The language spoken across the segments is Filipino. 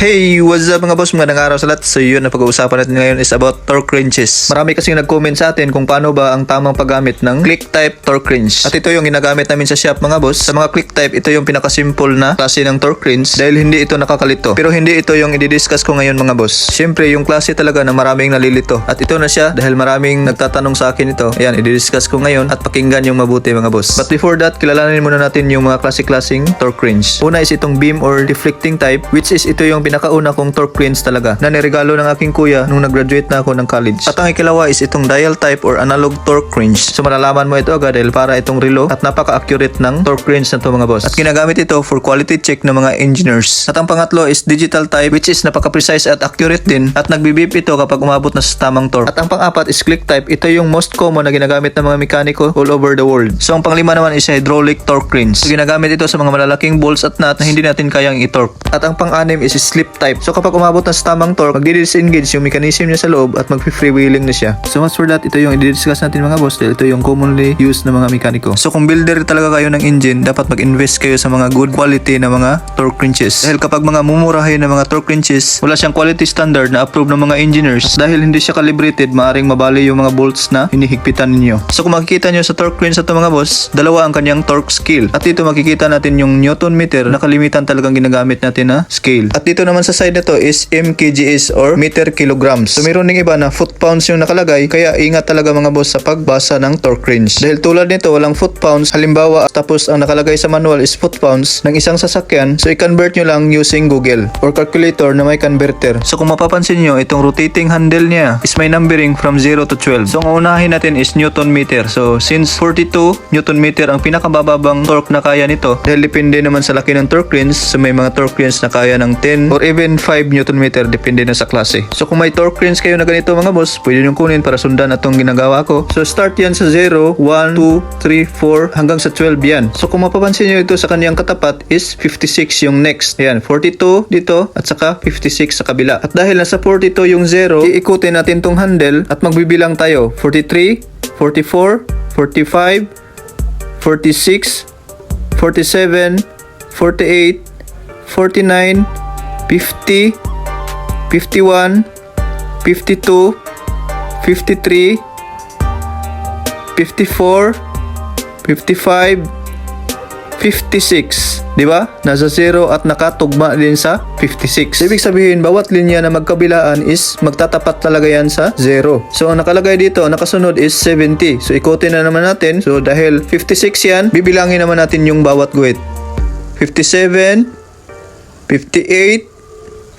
Hey, what's up mga boss? Magandang araw sa lahat. So yun, na pag-uusapan natin ngayon is about torque wrenches. Marami kasing nag-comment sa atin kung paano ba ang tamang paggamit ng click type torque wrench. At ito yung ginagamit namin sa shop mga boss. Sa mga click type, ito yung pinakasimple na klase ng torque wrench dahil hindi ito nakakalito. Pero hindi ito yung i-discuss ko ngayon mga boss. Siyempre, yung klase talaga na maraming nalilito. At ito na siya dahil maraming nagtatanong sa akin ito. Ayan, i-discuss ko ngayon at pakinggan yung mabuti mga boss. But before that, kilalanin muna natin yung mga klase-klaseng torque wrench. Una is itong beam or deflecting type which is ito yung pinakauna kong torque wrench talaga na niregalo ng aking kuya nung nag-graduate na ako ng college. At ang ikalawa is itong dial type or analog torque wrench. So malalaman mo ito agad dahil para itong relo at napaka-accurate ng torque wrench na to mga boss. At ginagamit ito for quality check ng mga engineers. At ang pangatlo is digital type which is napaka-precise at accurate din at nagbibip ito kapag umabot na sa tamang torque. At ang pang-apat is click type. Ito yung most common na ginagamit ng mga mekaniko all over the world. So ang panglima naman is hydraulic torque wrench. So ginagamit ito sa mga malalaking bolts at nut na hindi natin kayang i-torque. At ang pang-anim is slip type. So kapag umabot na sa tamang torque, magdi-disengage yung mechanism niya sa loob at mag-freewheeling na siya. So much for that, ito yung i-discuss natin mga boss dahil ito yung commonly used na mga mekaniko. So kung builder talaga kayo ng engine, dapat mag-invest kayo sa mga good quality na mga torque wrenches. Dahil kapag mga mumurahin na mga torque wrenches, wala siyang quality standard na approved ng mga engineers dahil hindi siya calibrated, maaring mabali yung mga bolts na hinihigpitan ninyo. So kung makikita nyo sa torque wrench ito mga boss, dalawa ang kanyang torque scale. At dito makikita natin yung newton meter na kalimitan talagang ginagamit natin na scale. At dito naman sa side na to is MKGS or meter kilograms. So meron ding iba na foot pounds yung nakalagay, kaya ingat talaga mga boss sa pagbasa ng torque wrench. Dahil tulad nito, walang foot pounds, halimbawa tapos ang nakalagay sa manual is foot pounds ng isang sasakyan, so i-convert nyo lang using Google or calculator na may converter. So kung mapapansin nyo, itong rotating handle niya is may numbering from 0 to 12. So ang unahin natin is Newton meter. So since 42 Newton meter ang pinakabababang torque na kaya nito, dahil depende naman sa laki ng torque wrench, so may mga torque wrench na kaya ng 10 or even 5 Newton meter depende na sa klase. So kung may torque wrench kayo na ganito mga boss, pwede nyo kunin para sundan atong ginagawa ko. So start yan sa 0, 1, 2, 3, 4 hanggang sa 12 yan. So kung mapapansin nyo ito sa kanyang katapat is 56 yung next. Ayan, 42 dito at saka 56 sa kabila. At dahil nasa 42 yung 0, iikutin natin tong handle at magbibilang tayo. 43, 44, 45, 46, 47, 48, 49, 50, 51, 52, 53, 54, 55, 56. Di ba? Nasa 0 at nakatugma din sa 56. So, ibig sabihin, bawat linya na magkabilaan is magtatapat talaga yan sa 0. So, ang nakalagay dito, nakasunod is 70. So, ikotin na naman natin. So, dahil 56 yan, bibilangin naman natin yung bawat guhit. 57, 58,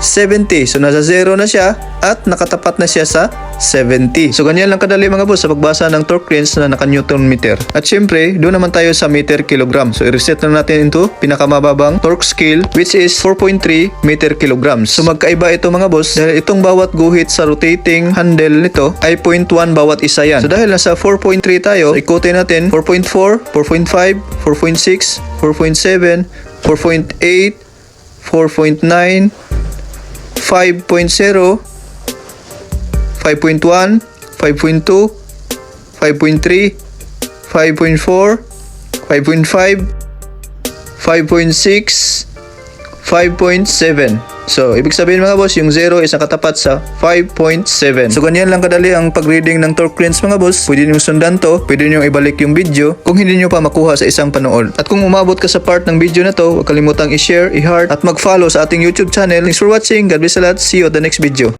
70. So nasa 0 na siya at nakatapat na siya sa 70. So ganyan lang kadali mga boss sa pagbasa ng torque wrench na naka Newton meter. At syempre, doon naman tayo sa meter kilogram. So i-reset lang natin into pinakamababang torque scale which is 4.3 meter kilograms. So magkaiba ito mga boss dahil itong bawat guhit sa rotating handle nito ay 0.1 bawat isa yan. So dahil nasa 4.3 tayo, ikutin natin 4.4, 4.5, 4.6, 4.7, 4.8, 4.9, 5.0, 5.1, 5.2, 5.3, 5.4, 5.5, 5.6, 5.7. So, ibig sabihin mga boss, yung 0 is nakatapat sa 5.7. So, ganyan lang kadali ang pag-reading ng torque wrench mga boss. Pwede nyo sundan to, pwede nyo ibalik yung video kung hindi nyo pa makuha sa isang panood. At kung umabot ka sa part ng video na to, huwag kalimutang i-share, i-heart, at mag-follow sa ating YouTube channel. Thanks for watching. God bless a lot. See you at the next video.